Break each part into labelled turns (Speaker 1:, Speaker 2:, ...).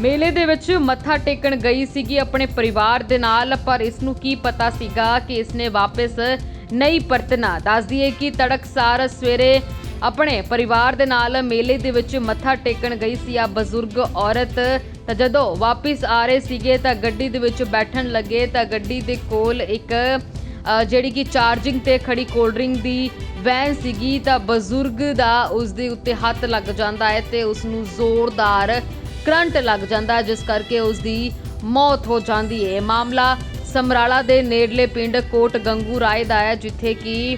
Speaker 1: ਮੇਲੇ ਦੇ ਵਿੱਚ ਮੱਥਾ ਟੇਕਣ ਗਈ ਸੀਗੀ ਆਪਣੇ ਪਰਿਵਾਰ ਦੇ ਨਾਲ, ਪਰ ਇਸ ਨੂੰ ਕੀ ਪਤਾ ਸੀਗਾ ਕਿ ਇਸਨੇ ਵਾਪਸ ਨਹੀਂ ਪਰਤਣਾ। ਦੱਸ ਦਈਏ ਕਿ ਤੜਕਸਾਰ ਸਵੇਰੇ ਆਪਣੇ ਪਰਿਵਾਰ ਦੇ ਨਾਲ ਮੇਲੇ ਦੇ ਵਿੱਚ ਮੱਥਾ ਟੇਕਣ ਗਈ ਸੀ ਆ ਬਜ਼ੁਰਗ ਔਰਤ। ਤਾਂ ਜਦੋਂ ਵਾਪਸ ਆ ਰਹੇ ਸੀਗੇ, ਤਾਂ ਗੱਡੀ ਦੇ ਵਿੱਚ ਬੈਠਣ ਲੱਗੇ, ਤਾਂ ਗੱਡੀ ਦੇ ਕੋਲ ਇੱਕ ਜਿਹੜੀ ਕਿ ਚਾਰਜਿੰਗ ਤੇ ਖੜੀ ਕੋਲਡ ਡਰਿੰਕ ਦੀ ਵੈਨ ਸੀਗੀ। ਤਾਂ ਬਜ਼ੁਰਗ ਦਾ ਉਸ ਦੇ ਉੱਤੇ ਹੱਥ ਲੱਗ ਜਾਂਦਾ ਹੈ ਤੇ ਉਸ ਨੂੰ ਜ਼ੋਰਦਾਰ ਕਰੰਟ ਲੱਗ ਜਾਂਦਾ ਜਿਸ ਕਰਕੇ ਉਸ ਦੀ ਮੌਤ ਹੋ ਜਾਂਦੀ ਹੈ। ਮਾਮਲਾ ਸਮਰਾਲਾ ਦੇ ਨੇੜਲੇ ਪਿੰਡ ਕੋਟ ਗੰਗੂ ਰਾਏ ਦਾ ਹੈ, ਜਿੱਥੇ ਕਿ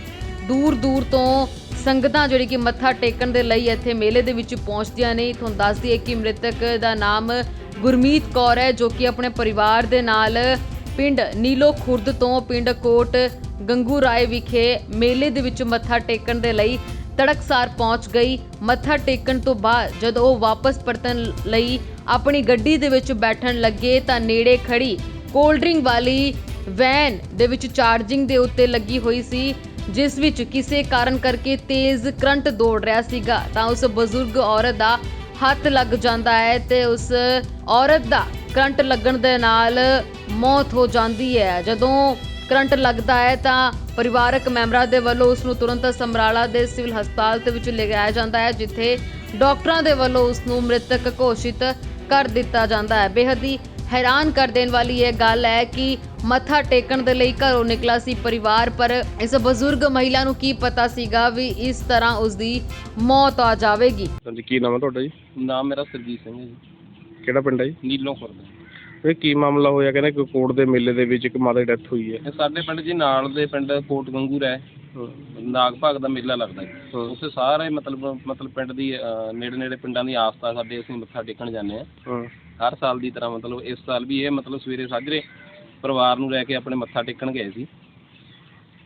Speaker 1: ਦੂਰ ਦੂਰ ਤੋਂ ਸੰਗਤਾਂ ਜਿਹੜੀ ਕਿ ਮੱਥਾ ਟੇਕਣ ਦੇ ਲਈ ਇੱਥੇ ਮੇਲੇ ਦੇ ਵਿੱਚ ਪਹੁੰਚਦੀਆਂ ਨੇ। ਤੁਹਾਨੂੰ ਦੱਸ ਦਈਏ ਕਿ ਮ੍ਰਿਤਕ ਦਾ ਨਾਮ ਗੁਰਮੀਤ ਕੌਰ ਹੈ, ਜੋ ਕਿ ਆਪਣੇ ਪਰਿਵਾਰ ਦੇ ਨਾਲ ਪਿੰਡ ਨੀਲੋ ਖੁਰਦ ਤੋਂ ਪਿੰਡ ਕੋਟ ਗੰਗੂ ਰਾਏ ਵਿਖੇ ਮੇਲੇ ਦੇ ਵਿੱਚ ਮੱਥਾ ਟੇਕਣ ਦੇ ਲਈ ਤੜਕਸਾਰ ਪਹੁੰਚ ਗਈ। ਮੱਥਾ ਟੇਕਣ ਤੋਂ ਬਾਅਦ ਜਦੋਂ ਉਹ ਵਾਪਸ ਪਰਤਣ ਲਈ ਆਪਣੀ ਗੱਡੀ ਦੇ ਵਿੱਚ ਬੈਠਣ ਲੱਗੇ ਤਾਂ ਨੇੜੇ ਖੜੀ ਕੋਲਡ ਡਰਿੰਕ ਵਾਲੀ ਵੈਨ ਦੇ ਵਿੱਚ ਚਾਰਜਿੰਗ ਦੇ ਉੱਤੇ ਲੱਗੀ ਹੋਈ ਸੀ, ਜਿਸ ਵਿੱਚ ਕਿਸੇ ਕਾਰਨ ਕਰਕੇ ਤੇਜ਼ ਕਰੰਟ ਦੌੜ ਰਿਹਾ ਸੀਗਾ। ਤਾਂ ਉਸ ਬਜ਼ੁਰਗ ਔਰਤ ਦਾ ਹੱਥ ਲੱਗ ਜਾਂਦਾ ਹੈ ਤੇ ਉਸ ਔਰਤ ਦਾ ਕਰੰਟ ਲੱਗਣ ਦੇ ਨਾਲ ਮੌਤ ਹੋ ਜਾਂਦੀ ਹੈ। ਜਦੋਂ ਕਰੰਟ ਲੱਗਦਾ ਹੈ ਤਾਂ ਪਰਿਵਾਰਕ ਮੈਂਬਰਾਂ ਦੇ ਵੱਲੋਂ ਉਸ ਨੂੰ ਤੁਰੰਤ ਸਮਰਾਲਾ ਦੇ ਸਿਵਲ ਹਸਪਤਾਲ ਦੇ ਵਿੱਚ ਲਿਜਾਇਆ ਜਾਂਦਾ ਹੈ ਜਿੱਥੇ ਡਾਕਟਰਾਂ ਦੇ ਵੱਲੋਂ ਉਸ ਨੂੰ ਮ੍ਰਿਤਕ ਘੋਸ਼ਿਤ ਕਰ ਦਿੱਤਾ ਜਾਂਦਾ ਹੈ। ਬੇਹੱਦ ਹੀ ਹੈਰਾਨ ਕਰ ਦੇਣ ਵਾਲੀ ਇਹ ਗੱਲ ਹੈ ਕਿ ਮੱਥਾ ਟੇਕਣ ਦੇ ਲਈ ਘਰੋਂ ਨਿਕਲਾ ਸੀ ਪਰਿਵਾਰ ਪਰ ਇਸ ਬਜ਼ੁਰਗ ਮਹਿਲਾ ਨੂੰ ਕੀ ਪਤਾ ਸੀਗਾ ਵੀ ਇਸ ਤਰ੍ਹਾਂ ਉਸ ਦੀ ਮੌਤ ਆ ਜਾਵੇਗੀ।
Speaker 2: ਹਾਂਜੀ ਕੀ ਨਾਮ ਹੈ ਤੁਹਾਡਾ ਜੀ?
Speaker 3: ਨਾਮ ਮੇਰਾ ਸਰਜੀਤ ਸਿੰਘ ਹੈ ਜੀ।
Speaker 2: ਕਿਹੜਾ ਪਿੰਡ ਹੈ ਜੀ?
Speaker 3: ਨੀਲੋਂ ਖੁਰਦ।
Speaker 2: ਇਹ ਕੀ ਮਾਮਲਾ ਹੋਇਆ? ਕਹਿੰਦੇ ਕਿ ਕੋਟ ਦੇ ਮੇਲੇ ਦੇ ਵਿੱਚ ਇੱਕ ਮਾਤਾ ਦੀ ਡੈਥ ਹੋਈ ਹੈ।
Speaker 3: ਇਹ ਸਾਡੇ ਪਿੰਡ ਜੀ ਨਾਲ ਦੇ ਪਿੰਡ ਕੋਟ ਗੰਗੂਰ ਹੈ। ਨਾਗ ਭਾਗ ਦਾ ਮੇਲਾ ਲੱਗਦਾ
Speaker 2: ਹਾਂ।
Speaker 3: ਉੱਥੇ ਸਾਰੇ ਮਤਲਬ ਮਤਲਬ ਪਿੰਡ ਦੀ ਨੇੜੇ ਨੇੜੇ ਪਿੰਡਾਂ ਦੀ ਆਸਥਾ ਸਾਡੇ ਅਸੀਂ ਮੱਥਾ ਟੇਕਣ ਜਾਂਦੇ ਆ ਹਰ ਸਾਲ ਦੀ ਤਰ੍ਹਾਂ ਮਤਲਬ ਇਸ ਸਾਲ ਵੀ ਇਹ ਮਤਲਬ ਸਵੇਰੇ ਸਾਜਰੇ ਪਰਿਵਾਰ ਨੂੰ ਲੈ ਕੇ ਆਪਣੇ ਮੱਥਾ ਟੇਕਣ ਗਏ ਸੀ।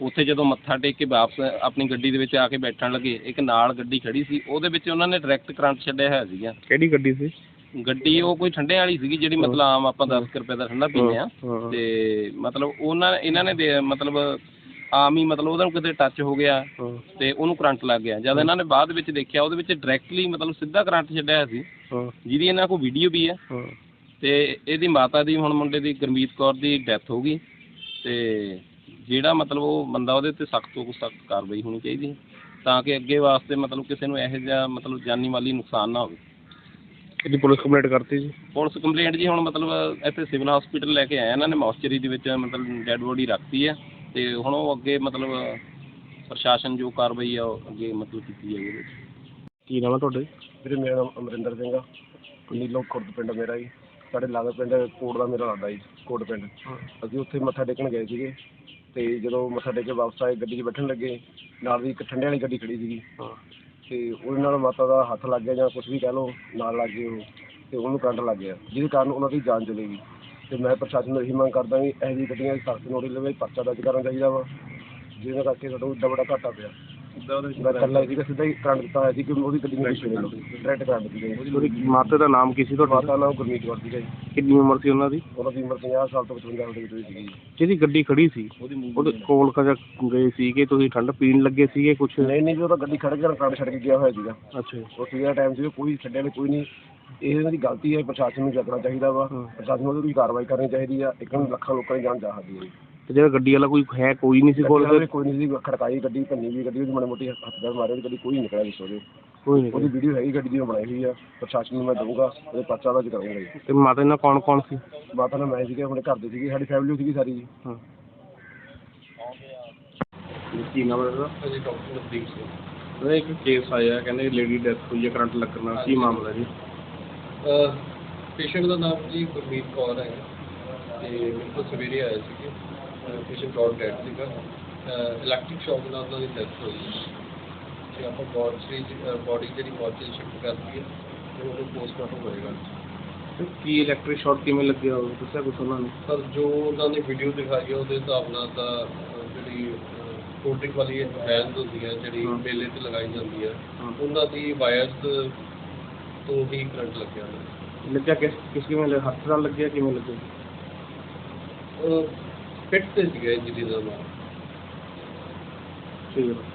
Speaker 3: ਉੱਥੇ ਜਦੋਂ ਮੱਥਾ ਟੇਕ ਕੇ ਵਾਪਸ ਆਪਣੀ ਗੱਡੀ ਦੇ ਵਿੱਚ ਆ ਕੇ ਬੈਠਣ ਲੱਗੇ ਇੱਕ ਨਾਲ ਗੱਡੀ ਖੜੀ ਸੀ। ਉਹਦੇ ਵਿੱਚ ਉਹਨਾਂ ਨੇ ਡਾਇਰੈਕਟ ਕਰੰਟ ਛੱਡਿਆ ਹੋਇਆ ਸੀਗਾ।
Speaker 2: ਕਿਹੜੀ ਗੱਡੀ ਸੀ?
Speaker 3: ਗੱਡੀ ਉਹ ਕੋਈ ਠੰਡੇ ਵਾਲੀ ਸੀਗੀ ਜਿਹੜੀ ਮਤਲਬ ਆਮ ਆਪਾਂ 10 ਕੁ ਰੁਪਏ ਦਾ ਠੰਡਾ ਪੀਂਦੇ ਆ ਤੇ ਮਤਲਬ ਉਹਨਾਂ ਇਹਨਾਂ ਨੇ ਦੇ- ਮਤਲਬ ਆਮ ਹੀ ਮਤਲਬ ਉਹਦਾ ਕਿਤੇ ਟੱਚ ਹੋ ਗਿਆ ਤੇ ਉਹਨੂੰ ਕਰੰਟ ਲੱਗ ਗਿਆ। ਜਦ ਇਹਨਾਂ ਨੇ ਬਾਅਦ ਵਿੱਚ ਦੇਖਿਆ ਉਹਦੇ ਵਿੱਚ ਡਾਇਰੈਕਟਲੀ ਮਤਲਬ ਸਿੱਧਾ ਕਰੰਟ ਛੱਡਿਆ ਹੋਇਆ ਸੀ। ਜਿਹਦੀ ਇਹਨਾਂ ਕੋਲ ਵੀਡੀਓ ਵੀ ਹੈ।
Speaker 2: ਹਾਂ।
Speaker 3: ਤੇ ਇਹਦੀ ਮਾਤਾ ਦੀ ਹੁਣ ਮੁੰਡੇ ਦੀ ਗੁਰਮੀਤ ਕੌਰ ਦੀ ਡੈਥ ਹੋ ਗਈ। ਤੇ ਜਿਹੜਾ ਮਤਲਬ ਉਹ ਬੰਦਾ ਉਹਦੇ ਤੇ ਸਖਤ ਤੋਂ ਸਖਤ ਕਾਰਵਾਈ ਹੋਣੀ ਚਾਹੀਦੀ ਹੈ। ਤਾਂ ਕਿ ਅੱਗੇ ਵਾਸਤੇ ਮਤਲਬ ਕਿਸੇ ਨੂੰ ਇਹੋ ਜਿਹਾ ਮਤਲਬ ਜਾਨੀ ਮਾਲੀ ਨੁਕਸਾਨ ਨਾ ਹੋਵੇ।
Speaker 2: ਇਹਦੀ ਪੁਲਿਸ ਕੰਪਲੇਂਟ ਕਰਤੀ ਜੀ?
Speaker 3: ਪੁਲਿਸ ਕੰਪਲੇਂਟ ਜੀ ਹੁਣ ਮਤਲਬ ਇੱਥੇ ਸਿਵਲ ਹਸਪੀਟਲ ਲੈ ਕੇ ਆਏ ਇਹਨਾਂ ਨੇ ਮੌਸਚਰੀ ਦੇ ਵਿੱਚ ਮਤਲਬ ਡੈੱਡ ਬੋਡੀ ਰੱਖਤੀ ਹੈ ਤੇ ਹੁਣ ਉਹ ਅੱਗੇ ਮਤਲਬ ਪ੍ਰਸ਼ਾਸਨ ਜੋ ਕਾਰਵਾਈ ਆ ਉਹ ਅੱਗੇ ਮਤਲਬ ਕੀਤੀ ਜਾਏਗੀ ਉਹਦੇ ਵਿੱਚ।
Speaker 2: ਕੀ ਨਾਮ ਹੈ ਤੁਹਾਡਾ ਜੀ?
Speaker 4: ਵੀਰੇ ਮੇਰਾ ਨਾਮ ਅਮਰਿੰਦਰ ਸਿੰਘ ਆ। ਨੀਲੋਂ ਖੁਰਦ ਪਿੰਡ ਮੇਰਾ ਜੀ। ਸਾਡੇ ਲਾਗੇ ਪਿੰਡ ਕੋਟ ਦਾ ਮੇਰਾ ਲੱਗਦਾ ਜੀ ਕੋਟ ਪਿੰਡ। ਅਸੀਂ ਉੱਥੇ ਮੱਥਾ ਟੇਕਣ ਗਏ ਸੀਗੇ ਤੇ ਜਦੋਂ ਮੱਥਾ ਟੇਕ ਕੇ ਵਾਪਸ ਆਏ ਗੱਡੀ 'ਚ ਬੈਠਣ ਲੱਗੇ ਨਾਲ ਦੀ ਇੱਕ ਠੰਡੇ ਵਾਲੀ ਗੱਡੀ ਖੜੀ ਸੀਗੀ।
Speaker 2: ਹਾਂ।
Speaker 4: ਤੇ ਉਹਦੇ ਨਾਲ ਮਾਤਾ ਦਾ ਹੱਥ ਲੱਗ ਗਿਆ ਜਾਂ ਕੁਝ ਵੀ ਕਹਿ ਲਓ, ਨਾਲ ਲੱਗ ਗਏ ਉਹ, ਤੇ ਉਹਨੂੰ ਕਰੰਟ ਲੱਗ ਗਿਆ, ਜਿਹਦੇ ਕਾਰਨ ਉਹਨਾਂ ਦੀ ਜਾਨ ਚਲੀ ਗਈ। ਤੇ ਮੈਂ ਪ੍ਰਸ਼ਾਸਨ ਨੂੰ ਇਹੀ ਮੰਗ ਕਰਦਾ ਵੀ ਇਹੋ ਜਿਹੀ ਗੱਡੀਆਂ ਦੀ ਸਖਤ ਨੋਟਿਸ ਲਵੇ ਪਰਚਾ ਦਰਜ ਕਰਨਾ ਚਾਹੀਦਾ ਵਾ, ਜਿਹਦੇ ਕਰਕੇ ਸਾਡਾ ਉੱਡਾ ਬੜਾ ਘਾਟਾ ਪਿਆ। ਮੈਂ ਇਕੱਲਾ ਸੀਗਾ ਸਿੱਧਾ ਹੀ ਕਰੰਟ ਦਿੱਤਾ ਹੋਇਆ ਸੀ ਕਿ ਉਹਦੀ ਗੱਡੀ ਨੂੰ ਡਾਇਰੈਕਟ ਕਰੰਟ ਦਿੱਤੀ ਗਈ
Speaker 2: ਉਹਦੀ ਮਾਤਾ ਦਾ ਨਾਮ ਕੀ ਸੀ ਤੁਹਾਡਾ?
Speaker 4: ਮਾਤਾ ਨਾਮ ਗੁਰਮੀਤ ਕੌਰ ਸੀਗਾ ਜੀ।
Speaker 2: ਕਿੰਨੀ ਉਮਰ ਸੀ ਉਹਨਾਂ ਦੀ?
Speaker 4: ਉਹਨਾਂ ਦੀ ਉਮਰ 50 ਸਾਲ ਤੋਂ 55 ਸਾਲ ਦੇ ਵਿੱਚ ਸੀਗੀ ਜੀ।
Speaker 2: ਜਿਹਦੀ ਗੱਡੀ ਖੜੀ ਸੀ
Speaker 4: ਉਹਦੀ
Speaker 2: ਉਹਦੇ ਕੋਲ ਕਜਾ ਗਏ ਸੀ ਕਿ ਤੁਸੀਂ ਠੰਡ ਪੀਣ ਲੱਗੇ ਸੀਗੇ ਕੁਛ?
Speaker 4: ਨਹੀਂ ਨਹੀਂ ਜੀ ਉਹ ਤਾਂ ਗੱਡੀ ਖੜ ਕੇ ਕਰੰਟ ਛੱਡ ਕੇ ਗਿਆ ਹੋਇਆ ਸੀਗਾ।
Speaker 2: ਅੱਛਾ ਜੀ।
Speaker 4: ਉਹ ਸਵੇਰ ਟਾਈਮ ਸੀ ਕੋਈ ਛੱਡਿਆ ਨਹੀਂ ਕੋਈ ਨਹੀਂ। ਇਹ ਇਹਨਾਂ ਦੀ ਗਲਤੀ ਹੈ ਪ੍ਰਸ਼ਾਸਨ ਨੂੰ ਜਗਣਾ ਚਾਹੀਦਾ ਵਾ।
Speaker 2: ਹਾਂ।
Speaker 4: ਪ੍ਰਸ਼ਾਸਨ ਨੂੰ ਉਹਦੀ ਕੋਈ ਕਾਰਵਾਈ ਕਰਨੀ ਚਾਹੀਦੀ ਆ। ਇੱਕ ਨੂੰ ਲੱਖਾਂ ਲੋਕਾਂ ਦੀ ਜਾਨ ਜਾ ਸਕਦੀ ਹੈ ਜੀ।
Speaker 2: ਤੇ ਜਿਹੜਾ ਗੱਡੀ ਵਾਲਾ ਕੋਈ ਹੈ ਕੋਈ ਨਹੀਂ ਸੀ ਕੋਲ
Speaker 4: ਵਾਲੇ ਕੋਈ ਨਹੀਂ ਸੀ ਖੜਕਾਈ ਗੱਡੀ ਭੰਨੀ ਵੀ ਗੱਡੀ ਉਹਦੀ ਮਾੜੀ ਮੋਟੀ ਹੱਥ ਪੈਰ ਮਾਰੇ ਉਹਦੀ ਗੱਡੀ ਕੋਈ ਨਹੀਂ ਨਿਕਲਿਆ ਦੱਸੋ ਜੀ
Speaker 2: ਕੋਈ ਨਹੀਂ
Speaker 4: ਉਹਦੀ ਵੀਡੀਓ ਹੈਗੀ ਗੱਡੀ ਦੀ ਉਹ ਬਣਾਈ ਹੋਈ ਆ। ਪ੍ਰਸ਼ਾਸਨ ਨੂੰ ਮੈਂ ਦਊਂਗਾ ਉਹਦੇ ਪਰਚਾ ਦਰਜ ਕਰਾਂਗਾ ਜੀ।
Speaker 2: ਤੇ ਮਾਤਾ ਨਾਲ ਕੌਣ ਕੌਣ ਸੀ?
Speaker 4: ਮਾਤਾ ਨਾਲ ਮੈਂ ਸੀਗੇ ਆਪਣੇ ਘਰ ਦੇ ਸੀਗੇ ਸਾਡੀ ਫੈਮਿਲੀ ਸੀਗੀ ਸਾਰੀ ਜੀ।
Speaker 2: ਹਾਂ। ਕੀ ਨਾਮ ਹੈ
Speaker 3: ਅਜੇ ਡਾਕਟਰ ਨਵਦੀਪ ਸਿੰਘ।
Speaker 2: ਉਹਦਾ ਇੱਕ ਕੇਸ ਆਇਆ ਕਹਿੰਦੇ ਲੇਡੀ ਡੈਥ ਹੋਈ ਹੈ ਕਰੰਟ ਲੱਗਣ ਨਾਲ ਕੀ ਮਾਮਲਾ ਜੀ?
Speaker 5: ਪੇਸ਼ੈਂਟ ਦਾ ਨਾਮ ਜੀ ਗੁਰਮੀਤ ਕੌਰ ਹੈ। ਤੇ ਮੇਰੇ ਕੋਲ ਸਵੇਰੇ ਆਏ ਸੀਗੇ। ਪੇਸ਼ੈਂਟ ਕੌਰ ਡੈਡ ਸੀਗਾ ਇਲੈਕਟ੍ਰਿਕ ਸ਼ੌਕ ਨਾਲ ਉਹਨਾਂ ਦੀ ਡੈਥ ਹੋਈ ਤੇ ਆਪਾਂ ਬੋਡੀ ਬੋਡੀ ਜਿਹੜੀ ਮੋਰਚੇ ਸ਼ਿਫਟ ਕਰਤੀ ਹੈ ਤੇ ਉਹਨੂੰ ਪੋਸਟਮਾਰਟਮ ਹੋਏਗਾ
Speaker 2: ਤੇ ਕੀ ਇਲੈਕਟ੍ਰਿਕ ਸ਼ਾਰਟ ਕਿਵੇਂ ਲੱਗਿਆ ਉਹ ਦੱਸਿਆ ਕੁਛ ਉਹਨਾਂ ਨੇ
Speaker 5: ਪਰ ਜੋ ਉਹਨਾਂ ਨੇ ਵੀਡੀਓ ਦਿਖਾਈ ਹੈ ਉਹਦੇ ਹਿਸਾਬ ਨਾਲ ਤਾਂ ਜਿਹੜੀ ਕੋਟਿੰਗ ਵਾਲੀ ਵੈਨ ਹੁੰਦੀ ਹੈ ਜਿਹੜੀ। ਮੇਲੇ ਤੇ ਲਗਾਈ ਜਾਂਦੀ ਹੈ। ਉਹਨਾਂ ਦੀ ਵਾਇਰਸ ਤੋਂ ਹੀ ਕਰੰਟ ਲੱਗਿਆ
Speaker 2: ਲੱਗਿਆ ਕਿਸ ਕਿਸ ਕਿਵੇਂ? ਹੱਥ ਨਾਲ ਲੱਗਿਆ ਕਿਵੇਂ ਲੱਗਿਆ
Speaker 5: ਉਹ ਫਿੱਟ ਤੇ ਸੀਗਾ ਇੰਜਰੀ ਦਾ ਨਾਮ
Speaker 2: ਠੀਕ ਹੈ